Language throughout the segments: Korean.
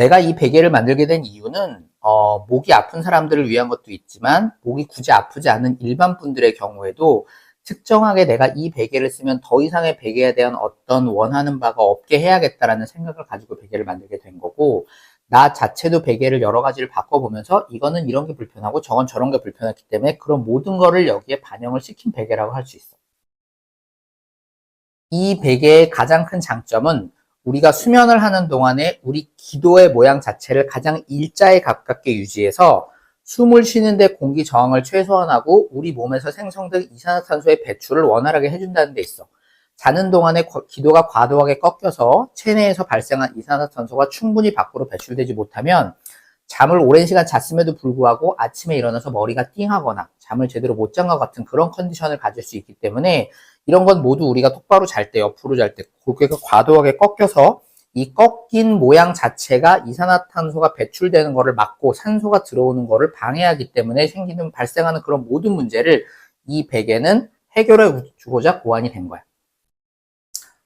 내가 이 베개를 만들게 된 이유는 어, 목이 아픈 사람들을 위한 것도 있지만 목이 굳이 아프지 않은 일반 분들의 경우에도 특정하게 내가 이 베개를 쓰면 더 이상의 베개에 대한 어떤 원하는 바가 없게 해야겠다라는 생각을 가지고 베개를 만들게 된 거고 나 자체도 베개를 여러 가지를 바꿔보면서 이거는 이런 게 불편하고 저건 저런 게 불편했기 때문에 그런 모든 거를 여기에 반영을 시킨 베개라고 할 수 있어. 이 베개의 가장 큰 장점은 우리가 수면을 하는 동안에 우리 기도의 모양 자체를 가장 일자에 가깝게 유지해서 숨을 쉬는데 공기 저항을 최소한하고 우리 몸에서 생성된 이산화탄소의 배출을 원활하게 해준다는 데 있어. 자는 동안에 기도가 과도하게 꺾여서 체내에서 발생한 이산화탄소가 충분히 밖으로 배출되지 못하면 잠을 오랜 시간 잤음에도 불구하고 아침에 일어나서 머리가 띵하거나 잠을 제대로 못 잔 것 같은 그런 컨디션을 가질 수 있기 때문에 이런 건 모두 우리가 똑바로 잘 때, 옆으로 잘 때, 고개가 과도하게 꺾여서 이 꺾인 모양 자체가 이산화탄소가 배출되는 것을 막고 산소가 들어오는 것을 방해하기 때문에 생기는 발생하는 그런 모든 문제를 이 베개는 해결해 주고자 고안이 된 거야.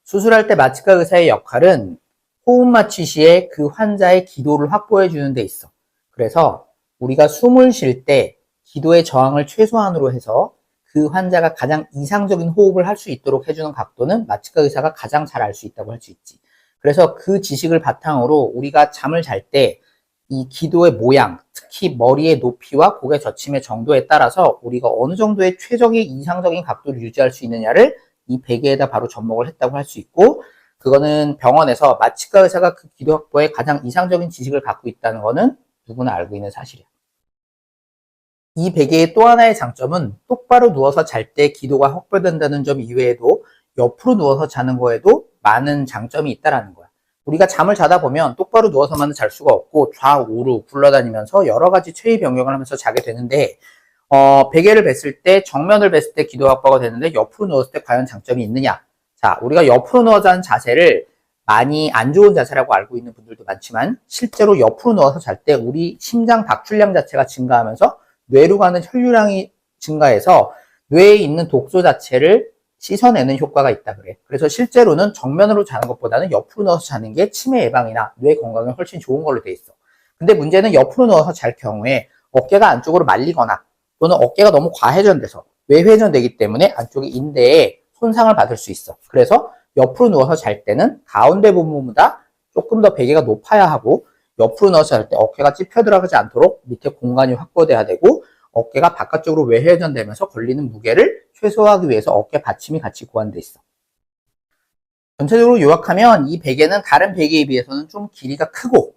수술할 때 마취과 의사의 역할은 호흡 마취 시에 그 환자의 기도를 확보해 주는 데 있어. 그래서 우리가 숨을 쉴 때 기도의 저항을 최소한으로 해서 그 환자가 가장 이상적인 호흡을 할 수 있도록 해주는 각도는 마취과 의사가 가장 잘 알 수 있다고 할 수 있지. 그래서 그 지식을 바탕으로 우리가 잠을 잘 때 이 기도의 모양, 특히 머리의 높이와 고개 젖힘의 정도에 따라서 우리가 어느 정도의 최적의 이상적인 각도를 유지할 수 있느냐를 이 베개에다 바로 접목을 했다고 할 수 있고 그거는 병원에서 마취과 의사가 그 기도 확보에 가장 이상적인 지식을 갖고 있다는 거는 누구나 알고 있는 사실이야. 이 베개의 또 하나의 장점은 똑바로 누워서 잘 때 기도가 확보된다는 점 이외에도 옆으로 누워서 자는 거에도 많은 장점이 있다라는 거야. 우리가 잠을 자다 보면 똑바로 누워서만은 잘 수가 없고 좌우로 굴러다니면서 여러 가지 체위 변경을 하면서 자게 되는데 어, 베개를 뱉을 때 정면을 뱉을 때 기도 확보가 되는데 옆으로 누웠을 때 과연 장점이 있느냐? 자, 우리가 옆으로 누워서 하는 자세를 많이 안 좋은 자세라고 알고 있는 분들도 많지만 실제로 옆으로 누워서 잘 때 우리 심장 박출량 자체가 증가하면서 뇌로 가는 혈류량이 증가해서 뇌에 있는 독소 자체를 씻어내는 효과가 있다 그래. 그래서 실제로는 정면으로 자는 것보다는 옆으로 누워서 자는 게 치매 예방이나 뇌 건강에 훨씬 좋은 걸로 돼 있어. 근데 문제는 옆으로 누워서 잘 경우에 어깨가 안쪽으로 말리거나 또는 어깨가 너무 과회전돼서 외회전되기 때문에 안쪽의 인대에 손상을 받을 수 있어. 그래서 옆으로 누워서 잘 때는 가운데 부분보다 조금 더 베개가 높아야 하고 옆으로 누워서 잘때 어깨가 찝혀 들어가지 않도록 밑에 공간이 확보돼야 되고 어깨가 바깥쪽으로 외회전되면서 걸리는 무게를 최소화하기 위해서 어깨 받침이 같이 고안돼 있어. 전체적으로 요약하면 이 베개는 다른 베개에 비해서는 좀 길이가 크고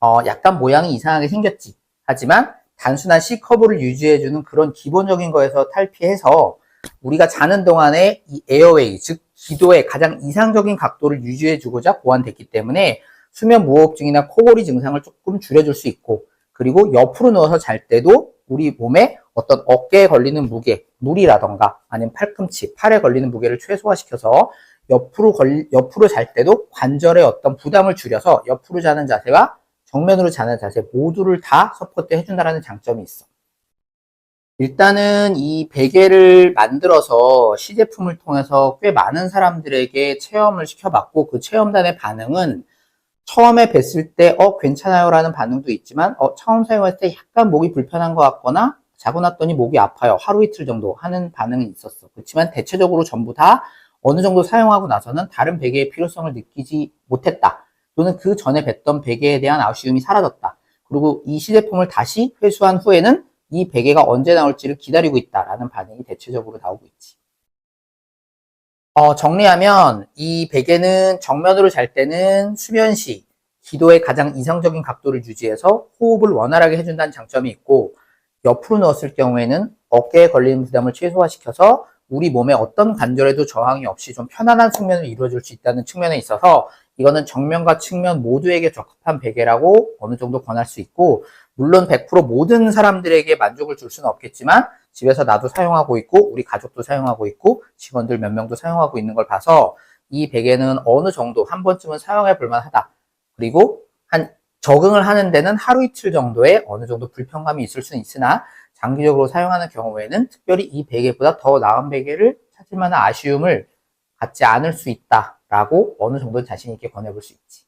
어, 약간 모양이 이상하게 생겼지. 하지만 단순한 C커브를 유지해주는 그런 기본적인 거에서 탈피해서 우리가 자는 동안에 이 에어웨이, 즉 기도의 가장 이상적인 각도를 유지해주고자 고안됐기 때문에 수면 무호흡증이나 코골이 증상을 조금 줄여줄 수 있고 그리고 옆으로 누워서 잘 때도 우리 몸에 어떤 어깨에 걸리는 무게, 물이라던가 아니면 팔꿈치, 팔에 걸리는 무게를 최소화시켜서 옆으로 걸, 옆으로 잘 때도 관절에 어떤 부담을 줄여서 옆으로 자는 자세와 정면으로 자는 자세 모두를 다 서포트 해준다는 장점이 있어. 일단은 이 베개를 만들어서 시제품을 통해서 꽤 많은 사람들에게 체험을 시켜봤고 그 체험단의 반응은 처음에 뵀을 때, 어, 괜찮아요 라는 반응도 있지만, 어, 처음 사용할 때 약간 목이 불편한 것 같거나, 자고 났더니 목이 아파요. 하루 이틀 정도 하는 반응이 있었어. 그렇지만 대체적으로 전부 다 어느 정도 사용하고 나서는 다른 베개의 필요성을 느끼지 못했다. 또는 그 전에 뵀던 베개에 대한 아쉬움이 사라졌다. 그리고 이 시제품을 다시 회수한 후에는 이 베개가 언제 나올지를 기다리고 있다라는 반응이 대체적으로 나오고 있지. 어, 정리하면 이 베개는 정면으로 잘 때는 수면 시 기도의 가장 이상적인 각도를 유지해서 호흡을 원활하게 해준다는 장점이 있고 옆으로 누웠을 경우에는 어깨에 걸리는 부담을 최소화시켜서 우리 몸에 어떤 관절에도 저항이 없이 좀 편안한 숙면을 이루어줄 수 있다는 측면에 있어서 이거는 정면과 측면 모두에게 적합한 베개라고 어느 정도 권할 수 있고 물론 100% 모든 사람들에게 만족을 줄 수는 없겠지만 집에서 나도 사용하고 있고 우리 가족도 사용하고 있고 직원들 몇 명도 사용하고 있는 걸 봐서 이 베개는 어느 정도 한 번쯤은 사용해 볼 만하다. 그리고 한 적응을 하는 데는 하루 이틀 정도의 어느 정도 불편감이 있을 수는 있으나 장기적으로 사용하는 경우에는 특별히 이 베개보다 더 나은 베개를 찾을 만한 아쉬움을 갖지 않을 수 있다라고 어느 정도 자신 있게 권해볼 수 있지.